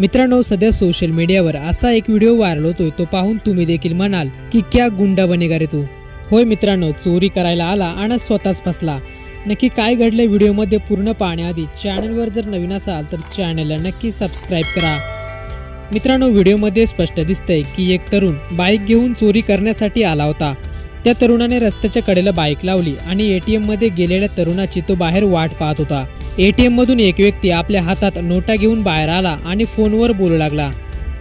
मित्रांनो सध्या सोशल मीडियावर असा एक व्हिडिओ व्हायरल होतोय तो पाहून तुम्ही देखील म्हणाल की क्या गुंडा बनेगा रे तू? होय मित्रांनो चोरी करायला आला आणि स्वतःच फसला. नक्की काय घडलंय व्हिडिओमध्ये पूर्ण पाहण्याआधी चॅनलवर जर नवीन असाल तर चॅनलला नक्की सबस्क्राईब करा. मित्रांनो व्हिडिओमध्ये स्पष्ट दिसतंय की एक तरुण बाईक घेऊन चोरी करण्यासाठी आला होता. त्या तरुणाने रस्त्याच्या कडेला बाईक लावली आणि ए टी एममध्ये गेलेल्या तरुणाची तो बाहेर वाट पाहत होता. एटीएम मधून एक व्यक्ती आपल्या हातात नोटा घेऊन बाहेर आला आणि फोनवर बोलू लागला.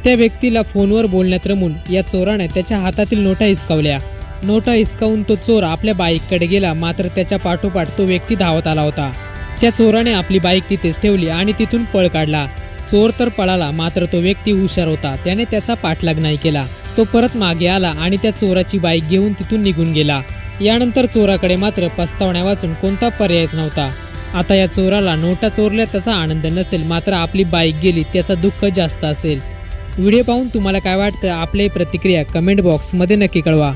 त्या व्यक्तीला फोनवर बोलण्यात रमून या चोराने त्याच्या हातातील नोटा हिसकावल्या. नोटा हिसकावून तो चोर आपल्या बाईककडे गेला मात्र त्याच्या पाठोपाठ तो व्यक्ती धावत आला होता. त्या चोराने आपली बाईक तिथेच ठेवली आणि तिथून पळ काढला. चोर तर पळाला मात्र तो व्यक्ती हुशार होता. त्याने त्याचा पाठलाग नाही केला. तो परत मागे आला आणि त्या चोराची बाईक घेऊन तिथून निघून गेला. यानंतर चोराकडे मात्र पस्तावण्या वाचून कोणता पर्यायच नव्हता. आता या चोराला नोटा चोरल्या त्याचा आनंद नसेल मात्र आपली बाईक गेली त्याचा दुःख जास्त असेल. व्हिडिओ पाहून तुम्हाला काय वाटतं? आपली प्रतिक्रिया कमेंट बॉक्समध्ये नक्की कळवा.